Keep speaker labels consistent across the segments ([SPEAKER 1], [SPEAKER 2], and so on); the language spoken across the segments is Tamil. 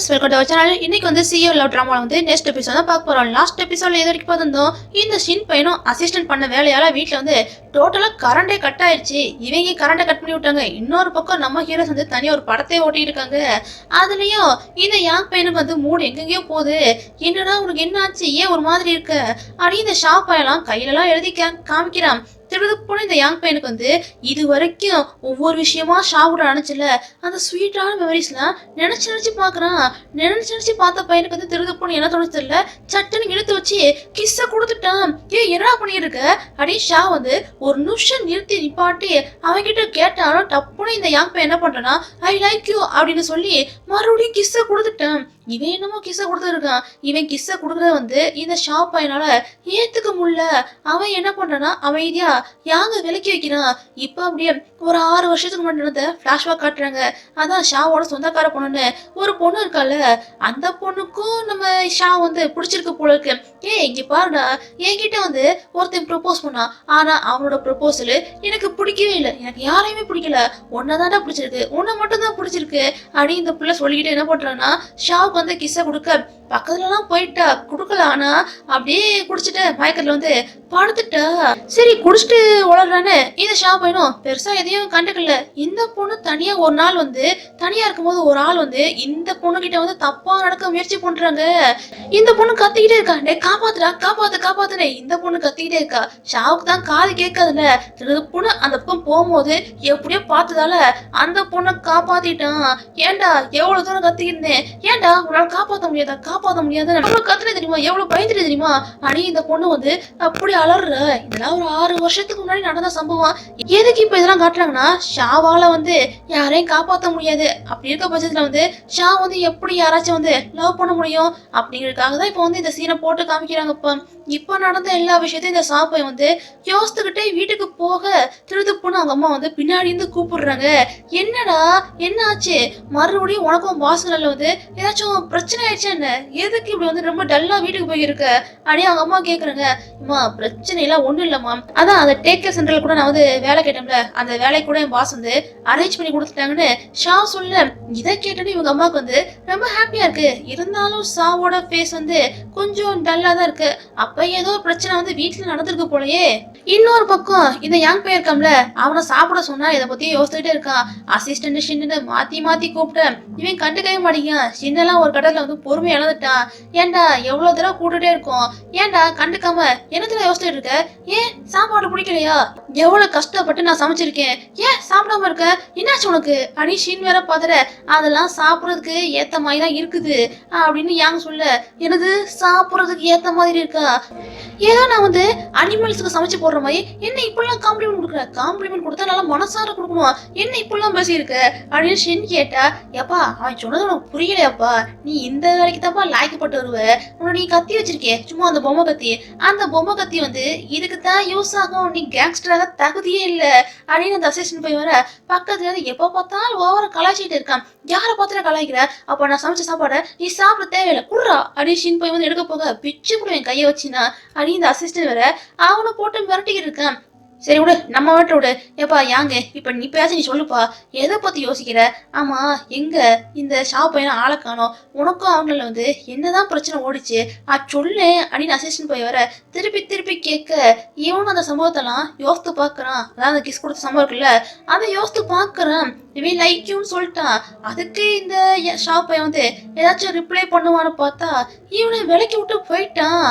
[SPEAKER 1] ஃப்ரெண்ட்ஸ் வெல்கம் டு சேனல் இன்னைக்கு வந்து சிஓ லவ் ட்ராமா வந்து நெக்ஸ்ட் எபிசோட் தான் பார்க்க போறோம். லாஸ்ட் எபிசோட்ல எது வரைக்கும் பார்த்திருந்தோம் இந்த ஷின் பையனும் அசிஸ்டன்ட் பண்ண வேலையால வீட்டில் வந்து டோட்டலாக கரண்டே கட் ஆயிடுச்சு இவங்க கரண்டை கட் பண்ணி விட்டாங்க. இன்னொரு பக்கம் நம்ம ஹீரோஸ் வந்து தனியாக ஒரு படத்தை ஓட்டிட்டு இருக்காங்க அதுலயும் இந்த யாங் பையனுக்கு வந்து மூடு எங்கெங்கேயோ போகுது. என்னடா உனக்கு என்ன ஆச்சு ஏன் ஒரு மாதிரி இருக்க? அப்படி இந்த ஷாப் பையெல்லாம் கையிலலாம் எழுதி காமிக்கிறான். காமிக்கிறான் போன இந்த யாங் பையனுக்கு வந்து இது வரைக்கும் ஒவ்வொரு விஷயமா ஷாவுட நினைச்சல அந்த ஸ்வீட்டான மெமரிஸ்லாம் நினைச்சு நினைச்சு பார்க்குறான் நினைச்சு நினைச்சு பார்த்த பையனுக்கு வந்து திருடுப்புன்னு என்ன தோணுச்சு தெரியல? சட்டுன்னு இழுத்து வச்சு கிஸ்ஸ கொடுத்துட்டான். ஏ என்ன பண்ணியிருக்க? அப்படின்னு ஷா வந்து ஒரு நிமிஷம் நிறுத்தி நிப்பாட்டி அவன்கிட்ட கேட்டாலும் டப்புன்னு இந்த யாங் பையன் என்ன பண்றானா ஐ லைக் யூ அப்படின்னு சொல்லி மறுபடியும் கிஸ்ஸ கொடுத்துட்டான். இவன் என்னமோ கிஸ்ஸ கொடுத்துருக்கான் இவன் கிஸ்ஸை கொடுக்கறத வந்து இந்த ஷாப் பையனால ஏத்துக்க முடியல. அவன் என்ன பண்றானா அமைதியா யாங்க விலக்கி வைக்கிறான். இப்ப அப்படியே ஒரு ஆறு வருஷத்துக்கு முன்னாடி நடந்த ஃப்ளாஷ்பேக் காட்டுறாங்க. அதான் ஷாவோட சொந்தக்கார பொண்ணுன்னு. ஒரு பொண்ணு இருக்கால அந்த பொண்ணுக்கும் நம்ம ஷா வந்து பிடிச்சிருக்கு போல இருக்கு. ஏ இங்க பாருடா. என்கிட்ட வந்து ஒருத்தன் ப்ரொபோஸ் பண்ணான் ஆனா அவனோட ப்ரொபோசல் எனக்கு பிடிக்கவே இல்லை. எனக்கு யாரையுமே பிடிக்கல. உன்னதான்டா பிடிச்சிருக்கு. உன்னை மட்டும் தான் பிடிச்சிருக்கு. அப்படின்னு இந்த பிள்ளை சொல்லிக்கிட்டு என்ன பண்றான்னா அம்மாவுக்கு வந்து கிஸ்ஸை கொடுக்க பக்கத்துலலாம் போயிட்டா கொடுக்கல ஆனா அப்படியே குடிச்சிட்டு மயக்கத்துல வந்து படுத்துட்டா. சரி குடிச்சிட்டு உளறானு இந்த ஷா பையனும். பெருசா எதையும் கண்டுக்கல. இந்த பொண்ணு தனியா ஒரு நாள் வந்து தனியா இருக்கும்போது ஒரு ஆள் வந்து இந்த பொண்ணு கிட்ட வந்து தப்பா நடக்க முயற்சி பண்றாங்க. இந்த பொண்ணு கத்திக்கிட்டே இருக்கா. டே காப்பாத்துடா காப்பாத்து காப்பாத்துனே இந்த பொண்ணு கத்திக்கிட்டே இருக்கா. ஷாவுக்கு தான் காது கேட்காதுல திருப்புன்னு அந்த பக்கம் போகும்போது எப்படியோ பார்த்ததால அந்த பொண்ணை காப்பாத்திட்டான். ஏன்டா எவ்வளவு தூரம் கத்திக்கிருந்தேன் ஏன்டா உன்னால காப்பாத்த முடியாதா? காப்பாற்ற முடியாது? எவ்வளவு கத்துனே தெரியுமா? எவ்வளவு பயந்துட்டு தெரியுமா? அடி இந்த பொண்ணு வந்து அப்படி அலறுற. இதெல்லாம் ஒரு ஆறு வருஷத்துக்கு முன்னாடி நடந்த சம்பவம். எதுக்கு இப்ப இதெல்லாம் காட்டுறாங்கன்னா ஷாவால வந்து யாரையும் காப்பாத்த முடியாது. அப்படி இருக்க பட்சத்துல வந்து ஷா வந்து எப்படி யாராச்சும் வந்து லவ் பண்ண முடியும்? அப்படிங்கிறதுக்காக தான் இப்போ வந்து இந்த சீனை போட்டு காமிக்கிறாங்க இப்போ. இப்ப நடந்த எல்லா விஷயத்தையும் இந்த சாப்பை வந்து யோசித்துக்கிட்டே வீட்டுக்கு போக திருதுப்புன்னு அவங்க அம்மா வந்து பின்னாடி இருந்து கூப்பிடுறாங்க. என்னடா? என்ன ஆச்சு மறுபடியும் உனக்கும் பாசனல்ல வந்து ஏதாச்சும் பிரச்சனை ஆயிடுச்சா என்ன? எதுக்கு இப்படி வந்து ரொம்ப டல்லா வீட்டுக்கு போயிருக்க? அப்படியே அவங்க அம்மா கேக்குறாங்க. அம்மா பிரச்சனை எல்லாம் ஒண்ணும் இல்லம்மா. அதான் அந்த டேக் கேர் சென்டர்ல கூட நான் வந்து வேலை கேட்டேன்ல. அந்த வேலை கூட என் பாஸ் வந்து அரேஞ்ச் பண்ணி கொடுத்துட்டாங்கன்னு ஷா சொல்ல இதை கேட்டேன்னு இவங்க அம்மாவுக்கு வந்து ரொம்ப ஹாப்பியா இருக்கு. இருந்தாலும் ஷாவோட ஃபேஸ் வந்து கொஞ்சம் டல்லா தான் இருக்கு. அப்ப ஏதோ பிரச்சனை வந்து வீட்டுல நடந்திருக்கு போலயே. இன்னொரு பக்கம் இந்த யங் பையன் அவனை சாப்பிட சொன்னா இதை பத்தி யோசிச்சுட்டே இருக்கான். அசிஸ்டன்ட் ஷின்னு மாத்தி மாத்தி கூப்பிட்டேன். இவன் கண்டுக்கவே மாட்டேங்கான் ஷின்னெல்லாம் ஒரு கடல்ல வந்து பொறுமை இழந்துட்டான். ஏன்டா எவ்வளவு தடவை கூட்டுட்டே இருக்கோம்? ஏன்டா கண்டுக்காம என்னத்துல யோசிச்சுட்டு இருக்க? ஏன் சாப்பாடு பிடிக்கலையா? எவ்வளவு கஷ்டப்பட்டு நான் சமைச்சிருக்கேன்? ஏன் சாப்பிடாம இருக்க? என்னாச்சு உனக்கு? அப்படின்னு ஷீன் வேற பாத்துற அதெல்லாம் சாப்பிடறதுக்கு ஏத்த மாதிரி தான் இருக்குது. அப்படின்னு யாங்க சொல்ல எனது சாப்பிடறதுக்கு ஏத்த மாதிரி இருக்கா? ஏதோ நான் வந்து அனிமல்ஸுக்கு சமைச்சு போடுற மாதிரி என்ன இப்படிலாம் காம்ப்ளிமெண்ட் கொடுக்குற? காம்ப்ளிமெண்ட் கொடுத்தா நல்லா மனசார கொடுக்கணும்? என்ன இப்படிலாம் பேசியிருக்க? அப்படின்னு ஷின் கேட்டா ஏப்பா அவன் சொன்னது உனக்கு புரியலையாப்பா. நீ இந்த வேலைக்கு தான்ப்பா லாய்க்கப்பட்டு வருவ. உன்னை நீ கத்தி வச்சிருக்கே சும்மா அந்த பொம்மை கத்தி. அந்த பொம்மை கத்தி வந்து இதுக்கு தான் யூஸ் ஆகும். நீ கேங்ஸ்டராக தகுதியே இல்லை. அப்படின்னு அந்த அசிஸ்டன்ட் போய் வர பக்கத்துல இருந்து எப்போ பார்த்தாலும் ஓவர கலாய்ச்சிட்டு இருக்கான். யாரை பார்த்துட்டு கலாய்க்கிற? அப்போ நான் சமைச்ச சாப்பாடை நீ சாப்பிட தேவையில்லை குடுறா. அப்படின்னு ஷின் போய் வந்து எடுக்க போக பிச்சு போடுவேன் கையை வச்சுனா அப்படின்னு இந்த அசிஸ்டன்ட் வேற அவனை போட்டு மிரட்டிக்கிட்டு இருக்கான். சரி விடு நம்ம வீட்டை விடு. ஏப்பா யாங்க இப்போ நீ பேச நீ சொல்லுப்பா. எதை பற்றி யோசிக்கிற? ஆமாம் எங்கே இந்த ஷாப் பையனை ஆளை காணோம். உனக்கும் அவங்கள வந்து என்னதான் பிரச்சனை ஓடிச்சு? ஆ சொல்லு அப்படின்னு அசிஸ்டன்ட் போய் வர திருப்பி திருப்பி கேட்க இவனும் அந்த சம்பவத்தெல்லாம் யோசித்து பார்க்குறான். அதான் அந்த கிஸ் கொடுத்த சம்பவம் இருக்குல்ல அதை யோசித்து பார்க்குறான். இவன் லைக்யூன்னு சொல்லிட்டான். அதுக்கு இந்த ஷாப் பையன் வந்து ஏதாச்சும் ரிப்ளை பண்ணுவான்னு பார்த்தா இவனை விலக்கி விட்டு போயிட்டான்.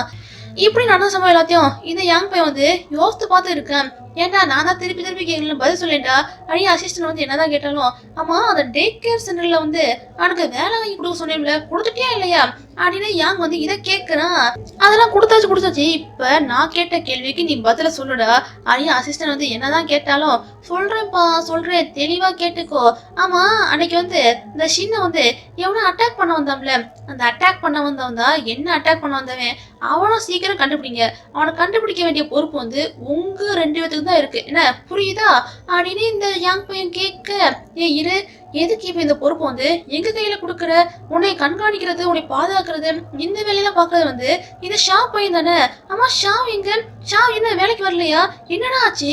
[SPEAKER 1] இப்படி நடந்த சம்பவம் எல்லாத்தையும் இந்த யங் பையன் வந்து யோசித்து பார்த்து இருக்கேன். ஏன்டா நான் தான் திருப்பி திருப்பி கேட்கல பதில் சொல்லேன்டா அடி அசிஸ்டன்ட் வந்து என்னதான் கேட்டாலும் ஆமா அந்த டே கேர் சென்டர்ல வந்து அவனுக்கு வேலை வாங்கி கொடுக்க சொன்னேன்ல கொடுத்துட்டியா இல்லையா? அப்படின்னு யாங் வந்து இதை கேட்கறான் அதெல்லாம் கொடுத்தாச்சு கொடுத்தாச்சு. இப்ப நான் கேட்ட கேள்விக்கு நீ பதில சொல்லுடா. அடி அசிஸ்டன்ட் வந்து என்னதான் கேட்டாலும் சொல்றேன்ப்பா சொல்றேன். தெளிவா கேட்டுக்கோ. ஆமா அன்னைக்கு வந்து இந்த ஷின்ன வந்து எவனும் அட்டாக் பண்ண வந்தான்ல. அந்த அட்டாக் பண்ண வந்தவன் தான் என்ன அட்டாக் பண்ண வந்தவன்? அவனும் சீக்கிரம் கண்டுபிடிங்க. அவனை கண்டுபிடிக்க வேண்டிய பொறுப்பு வந்து உங்க ரெண்டு பேத்துக்கு தான் இருக்கு. என்ன? புரியுதா? அப்படின்னு இந்த யங் பையன் கேட்க ஏ இரு. எதுக்கு இப்ப இந்த பொறுப்பு வந்து? எங்க கையில கொடுக்குற? உன்னை கண்காணிக்கிறது உன்னை பாதுகாக்கிறது இந்த வேலையெல்லாம் பாக்குறது வந்து இந்த ஷா பையன் தானே? ஆமா ஷா எங்க? ஷா என்ன வேலைக்கு வரலையா? என்னடா ஆச்சு?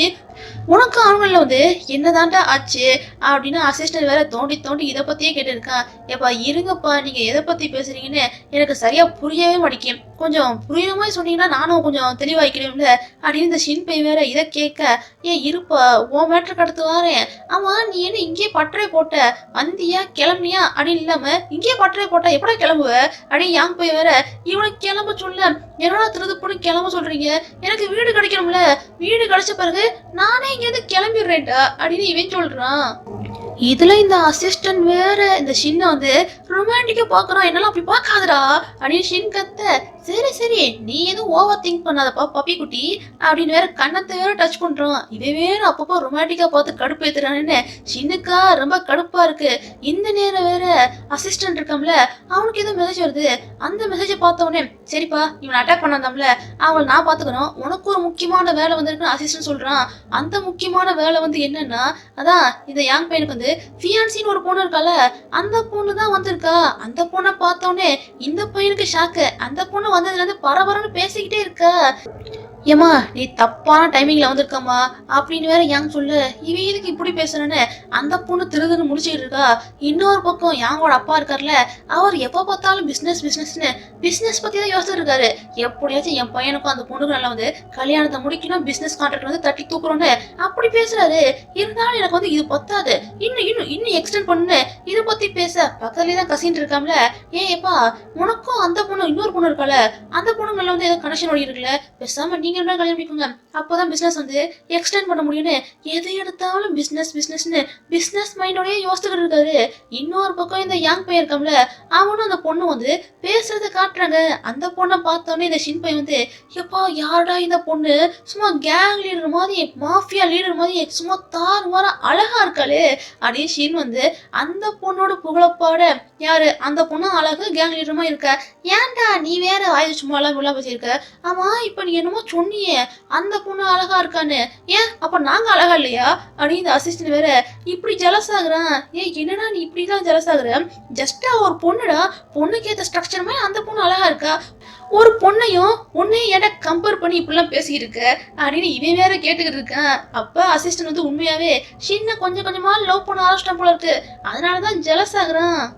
[SPEAKER 1] உனக்கு அவங்கள வந்து என்னதான்டா ஆச்சு? அப்படின்னு அசிஸ்டன்ட் வேற தோண்டி தோண்டி இதை பத்தியே கேட்டிருக்கான் ஏப்பா இருங்கப்பா. நீங்க எதை பத்தி பேசுறீங்கன்னு எனக்கு சரியா புரியவே மாட்டேங்கும் கொஞ்சம் புரியுற மாதிரி சொன்னீங்கன்னா நானும் கொஞ்சம் தெளிவாய்க்கிறேன்ல. அப்படின்னு இந்த ஷின்பை வேற இதை கேட்க ஏன் இருப்பா ஓ மேட்ரு கடத்து வரேன். ஆமா நீ என்ன இங்கேயே பட்டறை போட்ட? வந்தியா? கிளம்பியா அப்படின்னு இல்லாம இங்கேயே பட்டறை போட்டா எப்படா கிளம்புவ? அப்படின்னு யாங் போய் வேற இவனை கிளம்ப சொல்ல. என்னடா திருதுப்புன்னு கிளம்ப சொல்றீங்க? எனக்கு வீடு கிடைக்கணும்ல. வீடு கிடைச்ச பிறகு நானே இங்கேருந்து கிளம்பிடுறேன்டா. அப்படின்னு இவன் சொல்றான். இதுல இந்த அசிஸ்டன்ட் வேற இந்த ஷின்ன வந்து ரொமான்டிக்கா பாக்குறான் என்னெல்லாம் அப்படி பாக்காதடா அப்படின்னு ஷின் கத்த சரி சரி நீ எதுவும் ஓவர் திங்க் பண்ணாதப்பா பப்பி குட்டி அப்படின்னு வேற கண்ணத்தை வேற டச் பண்றோம் இதை வேற அப்பப்போ ரொமான்டிக்கா பார்த்து கடுப்பு ஏத்துறான்னு சின்னுக்கா ரொம்ப கடுப்பா இருக்கு. இந்த நேரம் வேற அசிஸ்டன்ட் இருக்காம்ல அவனுக்கு ஏதோ மெசேஜ் வருது. அந்த மெசேஜை பார்த்த உடனே சரிப்பா இவனை அட்டாக் பண்ணாதாம்ல அவளை நான் பாத்துக்கிறோம் உனக்கு ஒரு முக்கியமான வேலை வந்திருக்குன்னு அசிஸ்டன்ட் சொல்றான். அந்த முக்கியமான வேலை வந்து என்னன்னா அதான் இந்த யாங் பையனுக்கு வந்து ஃபியான்சின்னு ஒரு பொண்ணு இருக்கால அந்த பொண்ணு தான் வந்திருக்கா. அந்த பொண்ணை பார்த்தோன்னே இந்த பையனுக்கு ஷாக்கு அந்த பொண்ணு வந்ததுல இருந்து பரபரன்னு பேசிக்கிட்டே இருக்கா. ஏமா நீ தப்பான டைமிங்ல வந்திருக்கம்மா. அப்படின்னு வேற ஏன் சொல்லு. இவன் எதுக்கு இப்படி பேசுறேன்னு அந்த பொண்ணு திருதுன்னு முடிச்சுக்கிட்டு இருக்கா. இன்னொரு பக்கம் யாங்கோட அப்பா இருக்கார்ல அவர் எப்போ பார்த்தாலும் பிசினஸ் பிசினஸ்னு பிசினஸ் பத்தி தான் யோசிச்சுட்டு இருக்காரு. எப்படியாச்சும் என் பையனுக்கும் அந்த பொண்ணுக்கும் நல்லா வந்து கல்யாணத்தை முடிக்கணும் பிசினஸ் கான்ட்ராக்ட் வந்து தட்டி தூக்குறோன்னு அப்படி பேசுறாரு. இருந்தாலும் எனக்கு வந்து இது பத்தாது. இன்னும் இன்னும் இன்னும் எக்ஸ்டெண்ட் பண்ணு. இதை பத்தி பேச. பக்கத்துலயே தான் கசின்னு இருக்காம்ல. ஏன் எப்பா உனக்கும் அந்த பொண்ணு இன்னொரு பொண்ணு இருக்கால. அந்த பொண்ணு நல்லா வந்து ஏதோ கனெக்ஷன் ஓடி இருக்குல்ல. பேசாம நீங்க என்ன கல்யாணம் அப்போதான் பிஸ்னஸ் வந்து எக்ஸ்டெண்ட் பண்ண முடியும்னு எது எடுத்தாலும் பிஸ்னஸ் பிஸ்னஸ்னு பிஸ்னஸ் மைண்டோடய யோசிச்சுக்கிட்டு இருக்காரு. இன்னொரு பக்கம் இந்த யாங் பையன் இருக்காம்ல அவனும் அந்த பொண்ணு வந்து பேசுறத காட்டுறாங்க. அந்த பொண்ணை பார்த்தோன்னே இந்த ஷின் பையன் வந்து எப்பா யாரடா இந்த பொண்ணு? சும்மா கேங் லீடர் மாதிரி மாஃபியா லீடர் மாதிரி சும்மா தார் மாற அழகா இருக்காளே. அப்படின்னு ஷின் வந்து அந்த பொண்ணோட புகழப்பாட யாரு? அந்த பொண்ணு அழகு கேங் லீடருமா இருக்க? ஏன்டா நீ வேற வாய் சும்மா எல்லாம் விழா பேசியிருக்க ஆமா இப்ப நீ என்னமோ சொன்னியே அந்த பொண்ணு அழகா இருக்கான்னு ஏன்? அப்ப நாங்க அழகா இல்லையா? அப்படின்னு இந்த அசிஸ்டன்ட் வேற இப்படி ஜலஸ் ஆகுறான் ஏன் என்னடா நீ இப்படிதான் ஜலஸ் ஆகுற? ஜஸ்டா ஒரு பொண்ணுடா பொண்ணுக்கு ஏத்த ஸ்ட்ரக்சர் மாதிரி அந்த பொண்ணு அழகா இருக்கா? ஒரு பொண்ணையும் உன்னையும் ஏன்டா கம்பேர் பண்ணி இப்படிலாம் பேசிக்கிட்டு இருக்க? அப்படின்னு இவன் வேற கேட்டுக்கிட்டு இருக்கான். அப்ப அசிஸ்டன்ட் வந்து உண்மையாவே சின்ன கொஞ்சம் கொஞ்சமா லவ் பண்ண ஆரம்பிச்சிட்டான் போல இருக்கு. அதனாலதான் ஜலஸ் ஆகுறான்.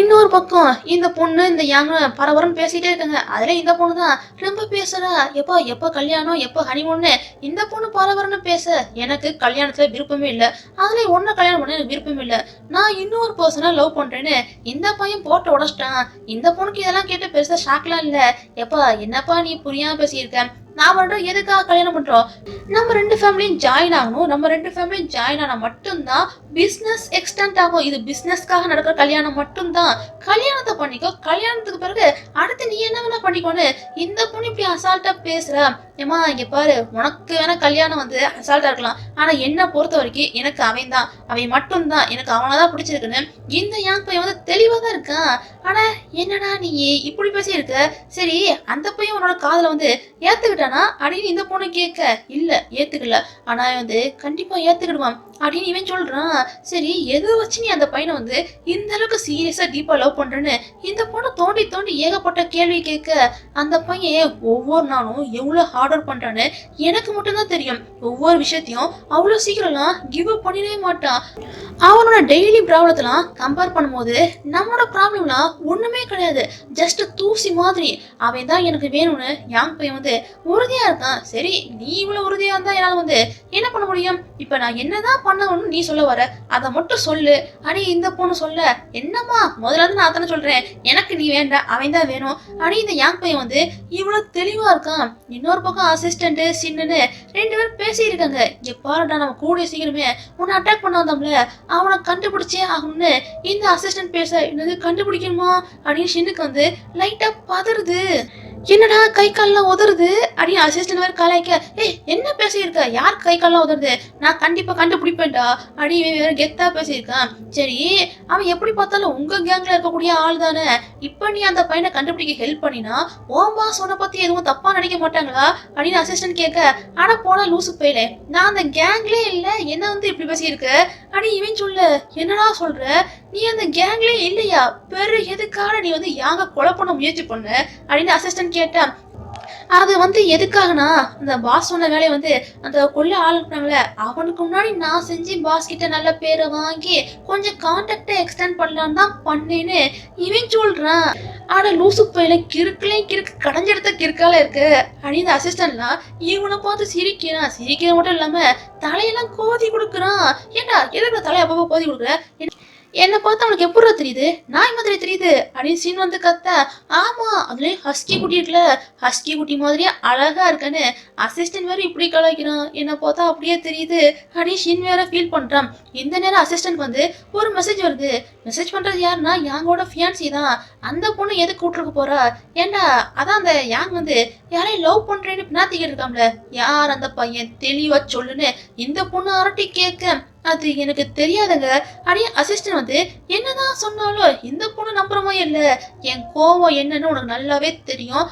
[SPEAKER 1] இன்னொரு பக்கம் இந்த பொண்ணு இந்த யாங்க பரபரன்னு பேசிட்டே இருக்காங்க. அதுல இந்த பொண்ணு தான் ரொம்ப பேசுறா. எப்போ எப்போ கல்யாணம்? எப்போ ஹனிமூன்னு இந்த பொண்ணு பரபரன்னு பேச எனக்கு கல்யாணத்துல விருப்பமே இல்லை. அதுல ஒன்னு கல்யாணம் பண்ண எனக்கு விருப்பம் இல்லை. நான் இன்னொரு பர்சனை லவ் பண்றேன்னு இந்த பையன் போட்டு உடச்சிட்டான். இந்த பொண்ணுக்கு இதெல்லாம் கேட்டு பெருசா ஷாக்லாம் இல்ல. எப்பா என்னப்பா நீ புரியாம பேசியிருக்க? நான் பண்றோம் எதுக்காக கல்யாணம் பண்றோம்? நம்ம ரெண்டு ஃபேமிலியும் ஜாயின் ஆகணும். நம்ம ரெண்டு ஃபேமிலியும் ஜாயின் ஆனா மட்டும்தான் பிசினஸ் எக்ஸ்டெண்ட் ஆகும். இது பிஸ்னஸ்க்காக நடக்கிற கல்யாணம் மட்டும்தான். கல்யாணத்தை பண்ணிக்கோ. கல்யாணத்துக்கு பிறகு அடுத்து நீ என்ன வேணா பண்ணிக்கோன்னு இந்த பொண்ணு இப்படி அசால்ட்டா பேசுற. ஏமா இங்கே பாரு உனக்கு வேணா கல்யாணம் வந்து அசால்ட்டாக இருக்கலாம். ஆனா என்னை பொறுத்த வரைக்கும் எனக்கு அவன் தான். அவன் மட்டும்தான். எனக்கு அவனை தான் பிடிச்சிருக்குன்னு இந்த யாங் பையன் வந்து தெளிவாக தான் இருக்கான். ஆனா என்னடா நீ இப்படி பேசியிருக்க சரி அந்த பையன் உன்னோட காதல வந்து ஏற்றுக்கிட்டானா அப்படின்னு இந்த பொண்ணு கேட்க இல்லை ஏத்துக்கல. ஆனா வந்து கண்டிப்பாக ஏத்துக்கிடுவான் அப்படின்னு இவன் சொல்றான். சரி எதை வச்சு நீ அந்த பையனை வந்து இந்த அளவுக்கு சீரியஸாக டீப்பாக லவ் பண்றேன்னு இந்த பொண்ணு தோண்டி தோண்டி ஏகப்பட்ட கேள்வி கேட்க அந்த பையன் ஒவ்வொரு நாளும் எவ்வளோ ஆர்டர் ஒர்க் பண்றான்னு எனக்கு மட்டும்தான் தெரியும். ஒவ்வொரு விஷயத்தையும் அவ்வளவு சீக்கிரம்லாம் கிவ் அப் பண்ணிடவே மாட்டான் அவனோட டெய்லி ப்ராப்ளத்தெல்லாம் கம்பேர் பண்ணும்போது நம்மளோட ப்ராப்ளம்லாம் ஒண்ணுமே கிடையாது. ஜஸ்ட் தூசி மாதிரி. அவன் தான் எனக்கு வேணும்னு யாங் பையன் வந்து உறுதியா இருக்கான் சரி நீ இவ்வளவு உறுதியாக இருந்தா என்னால் வந்து என்ன பண்ண முடியும்? இப்ப நான் என்னதான் பண்ணணும்னு நீ சொல்ல வர அதை மட்டும் சொல்லு. அடி இந்த பொண்ணு சொல்ல. என்னம்மா முதல்ல வந்து நான் தானே சொல்றேன். எனக்கு நீ வேண்டாம் அவன் தான் வேணும். அடி இந்த யாங் பையன் வந்து இவ்வளவு தெளிவாக இருக்கான். இன்னொரு பக்கம் அசிஸ்டன்ட் சின்னு ரெண்டு பேரும் பேசியிருக்காங்க. இங்க பாருடா நம்ம கூடிய சீக்கிரமே உன்னை அட்டாக் பண்ண வந்தோம்ல அவனை கண்டுபிடிச்சே ஆகணும்னு இந்த அசிஸ்டன்ட் பேச என்னது கண்டுபிடிக்கணுமா? அப்படின்னு சின்னுக்கு வந்து லைட்டா பதறுது. என்னடா கை கால்லாம் உதறுது? அப்படின்னு அசிஸ்டன்ட் வேற கலாய்க்க ஏய் என்ன பேசியிருக்க? யார் கை கால்லாம் உதறுது? நான் கண்டிப்பா கண்டுபிடிப்பேன்டா. அப்படின்னு இவன் வேற கெத்தா பேசியிருக்கான். சரி அவன் எப்படி பார்த்தாலும் உங்க கேங்ல இருக்கக்கூடிய ஆள் தானே. இப்போ நீ அந்த பையனை கண்டுபிடிக்க ஹெல்ப் பண்ணினா ஓம் பாஸ் உன்னை பத்தி எதுவும் தப்பா நினைக்க மாட்டாங்களா? அப்படின்னு அசிஸ்டன்ட் கேட்க ஆனா போனா லூசு போயிலே. நான் அந்த கேங்லே இல்லை. என்ன வந்து இப்படி பேசியிருக்க? அடி இவன் சொல்ல. என்னடா சொல்ற? நீ அந்த கேங்லயே இல்லையா? பெரு எதுக்காக நீ வந்து யாங்க கொலை பண்ண முயற்சி பண்ண? அப்படின்னு அசிஸ்டன்ட் கேட்டான் அது வந்து எதுக்காகனா? அந்த பாஸ் சொன்ன வேலையை வந்து அந்த கொள்ள ஆளுக்குனாங்கள அவனுக்கு முன்னாடி நான் செஞ்சு பாஸ் கிட்ட நல்ல பேரை வாங்கி கொஞ்சம் கான்டாக்டை எக்ஸ்டெண்ட் பண்ணலான்னு தான் பண்ணேன்னு இவன் சொல்றான். ஆனா லூசு பையில கிறுக்குலையும் கிறுக்கு கடைஞ்செடுத்த கிறுக்கால இருக்கு. அப்படின்னு இந்த அசிஸ்டன்ட்லாம் இவனை பார்த்து சிரிக்கிறான். சிரிக்கிறது மட்டும் இல்லாம தலையெல்லாம் கோதி கொடுக்குறான். ஏண்டா எதுக்கு தலையை அப்பப்போ கோதி கொடுக்குற? என்னை பார்த்து அவனுக்கு எப்படி தெரியுது? நாய் மாதிரி தெரியுது? அப்படின்னு சீன் வந்து கத்த ஆமா அதுலயும் ஹஸ்கி குட்டி இருக்குல்ல ஹஸ்கி குட்டி மாதிரியே அழகா இருக்கேன்னு அசிஸ்டன்ட் வேற இப்படி கலாய்க்கிறான். என்னை பார்த்தா அப்படியே தெரியுது. அப்படின்னு ஷின் வேற ஃபீல் பண்றான். இந்த நேரம் அசிஸ்டன்ட் வந்து ஒரு மெசேஜ் வருது. மெசேஜ் பண்றது யாருன்னா யாங்கோட ஃபியான்சி தான். அந்த பொண்ணு எதுக்கு கூட்டிருக்க போறா? ஏண்டா அதான் அந்த யாங் வந்து யாரையும் லவ் பண்றேன்னு பின்னாத்திக்கிட்டு இருக்காம்ல யார் அந்த பையன்? தெளிவா சொல்லுன்னு இந்த பொண்ணு அரட்டி கேட்க அது எனக்கு தெரியாதுங்க. அப்படியே அசிஸ்டன்ட் வந்து என்னதான் சொன்னாலும் இந்த பொண்ணு நம்புறமோ இல்லை. என் கோவம் என்னன்னு உனக்கு நல்லாவே தெரியும்.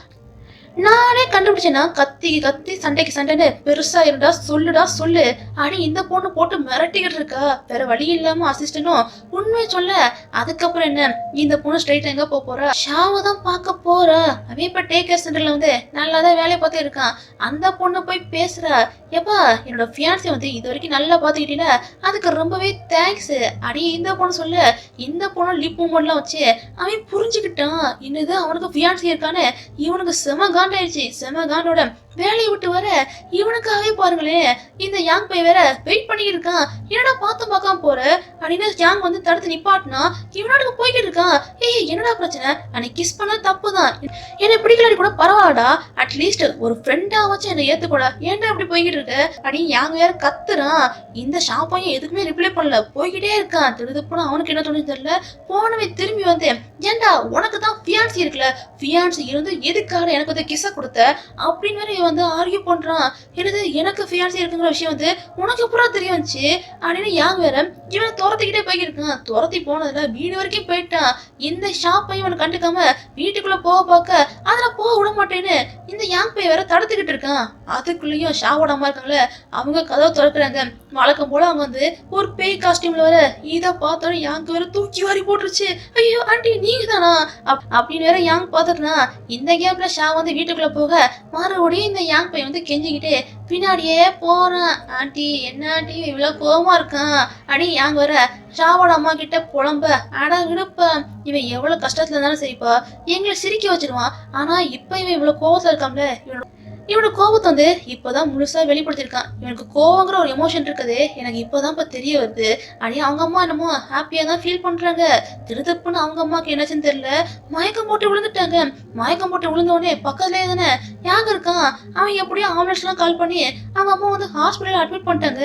[SPEAKER 1] நானே கண்டுபிடிச்சேன்னா கத்தி கத்தி சண்டைக்கு சண்டைன்னு பெருசா இருடா சொல்லுடா சொல்லு. அடி இந்த பொண்ணு போட்டு மிரட்டிக்கிட்டு இருக்கா. வேற வழி இல்லாம அசிஸ்டனும் உண்மையை சொல்ல அதுக்கப்புறம் என்ன? இந்த பொண்ணு ஸ்ட்ரைட் எங்க போக போறா? ஷாவை தான் பார்க்க போறா. அவன் இப்ப டேக் கேர் சென்டர்ல வந்து நல்லா தான் வேலையை பார்த்து இருக்கான் அந்த பொண்ணு போய் பேசுறா. எப்பா என்னோட ஃபியான்சி வந்து இது வரைக்கும் நல்லா பார்த்துக்கிட்டீல. அதுக்கு ரொம்பவே தேங்க்ஸ் அடி இந்த பொண்ணு சொல்ல இந்த பொண்ணு லிப் மூமெண்ட்லாம் வச்சு அவன் புரிஞ்சுக்கிட்டான். என்னது அவனுக்கு ஃபியான்சி இருக்கான்னு? இவனுக்கு செம காண்டாயிடுச்சு செம காண்டோட வேலையை விட்டு வர இவனுக்காகவே பாருங்களேன் இந்த யாங் பை வேற வெயிட் பண்ணிக்கிட்டு இருக்கான். என்னடா பார்த்து பார்க்காம போற? அப்படின்னு யாங் வந்து தடுத்து நிப்பாட்டினா இவனாடுக்கு போய்கிட்டு இருக்கான். ஏய் என்னடா பிரச்சனை? அன்னைக்கு கிஸ் பண்ண தப்பு தான் என்னை பிடிக்கலடி கூட பரவாயில்லடா. அட்லீஸ்ட் ஒரு ஃப்ரெண்டாவாச்சும் என்னை ஏத்துக்கூடா. ஏன்டா அப்படி போய்கிட்டு இருக்க? அப்படின்னு யாங் வேற கத்துறான். இந்த ஷாப்பையும் எதுக்குமே ரிப்ளை பண்ணல. போய்கிட்டே இருக்கான். திருதுப்புனா அவனுக்கு என்ன தோணுச்சு தெரியல. போனவன் திரும்பி வந்து ஏன்டா உனக்கு தான் ஃபியான்சி இருக்குல்ல. ஃபியான்சி இருந்து எதுக்காக எனக்கு வந்து கிஸ்ஸை கொடுத்த? அப்படின்னு வேற வந்து ஆர்கியூ பண்றான். என்னது எனக்கு ஃபியான்சி இருக்குங்கிற விஷயம் வந்து உனக்கு எப்படா தெரிய வந்துச்சு? அப்படின்னு யாங் வேற இவனை துரத்திக்கிட்டே போயிருக்கான் துரத்தி போனதுல வீடு வரைக்கும் போயிட்டான். இந்த ஷாப்பை இவன் கண்டுக்காம வீட்டுக்குள்ள போக பார்க்க அதுல போக விட மாட்டேன்னு. இந்த யாங் பை வேற தடுத்துக்கிட்டு இருக்கான். அதுக்குள்ளேயும் ஷாவோட அம்மா இருக்காங்களே அவங்க கதவை திறக்கிறாங்க. வழக்கம் போல அவங்க வந்து ஒரு பேய் காஸ்டியூம்ல வர இதை பார்த்தோன்னே யாங்க வேற தூக்கி வாரி போட்டுருச்சு. ஐயோ ஆண்டி நீங்க தானா அப்- அப்படின்னு வேற யாங் பார்த்துட்டுனா இந்த கேம்ல ஷா வந்து வீட்டுக்குள்ள போக மறுபடியும் இந்த யாங் பையன் வந்து கெஞ்சிக்கிட்டு பின்னாடியே போறான் ஆண்டி. என்ன ஆண்டி? இவ்வளவு கோவமா இருக்கான். அடி யாங் வர ஷாவோட அம்மா கிட்ட புலம்ப அட விடுப்ப. இவன் எவ்வளவு கஷ்டத்துல இருந்தாலும் சரிப்பா எங்களை சிரிக்க வச்சிருவான். ஆனா இப்ப இவன் இவ்வளோ கோவத்துல இருக்கான்ல இவனோட இவனோட கோபத்தை வந்து இப்போதான் முழுசா வெளிப்படுத்தியிருக்கான். இவனுக்கு கோவங்கிற ஒரு எமோஷன் இருக்குது. எனக்கு இப்போதான் இப்ப தெரிய வருது. அடி அவங்க அம்மா என்னமோ ஹாப்பியா தான் ஃபீல் பண்றாங்க. திருதப்புன்னு அவங்க அம்மாக்கு என்னாச்சுன்னு தெரியல. மயக்கம் போட்டு விழுந்துட்டாங்க. மயக்கம் போட்டு விழுந்த உடனே பக்கத்துலயே தானே யாங்க இருக்கான்? அவன் எப்படியோ ஆம்புலன்ஸ்லாம் கால் பண்ணி அவங்க அம்மா வந்து ஹாஸ்பிட்டல் அட்மிட் பண்ணிட்டாங்க.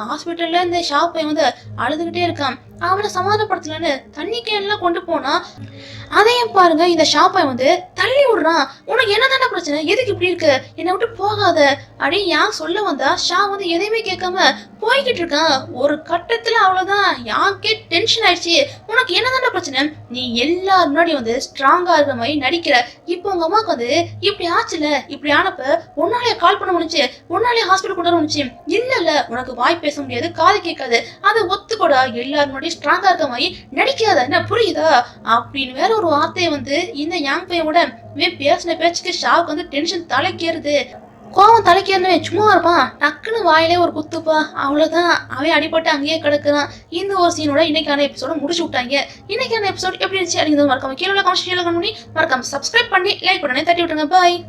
[SPEAKER 1] ஹாஸ்பிட்டல்ல இந்த ஷாப் பையன் வந்து அழுதுகிட்டே இருக்கான். அவனை சமாதானப்படுத்தலன்னு தண்ணி கேன்லாம் கொண்டு போனா அதையும் பாருங்க இந்த ஷாப்பை வந்து தள்ளி விடுறான் உனக்கு என்ன பிரச்சனை? எதுக்கு இப்படி இருக்கு? என்னை விட்டு போகாத. அப்படின்னு யான் சொல்ல வந்தா ஷா வந்து எதையுமே கேட்காம போய்கிட்டு இருக்கான் ஒரு கட்டத்துல அவ்வளவுதான். யாக்கே டென்ஷன் ஆயிடுச்சு. உனக்கு என்ன பிரச்சனை? நீ எல்லார் முன்னாடி வந்து ஸ்ட்ராங்கா இருக்கிற மாதிரி நடிக்கிற. இப்போ உங்க அம்மாவுக்கு வந்து இப்படி ஆச்சுல இப்படி ஆனப்ப உன்னாலே கால் பண்ண முடிஞ்சு உன்னாலே ஹாஸ்பிட்டல் கொண்டு வர முடிஞ்சு. இல்ல இல்ல உனக்கு வாய் பேச முடியாது காது கேட்காது. அதை ஒத்துக்கூடா எல்லார் முன்னாடி ஸ்ட்ராங்கா இருக்க மாதிரி நடிக்காத என்ன புரியுதா? அப்படின்னு வேற ஒரு வார்த்தையை வந்து இந்த யாங் பையனோட இவன் பேசின பேச்சுக்கு ஷாவுக்கு வந்து டென்ஷன் தலைக்கேறுது. கோவம் தலைக்கேறினவன் சும்மா இருப்பான் டக்குன்னு வாயிலே ஒரு குத்துப்பா அவ்வளவுதான். அவன் அடிபட்டு அங்கேயே கிடக்குறான். இந்த ஒரு சீனோட இன்னைக்கான எபிசோட முடிச்சு விட்டாங்க. இன்னைக்கான எபிசோட் எப்படி இருந்துச்சு அப்படிங்கிறது மறக்காம கீழே கமெண்ட் பண்ணி மறக்காம சப்ஸ்கிரைப் பண்ணி லைக் பண்ணி தட்டி விட்டுருங்க. பாய்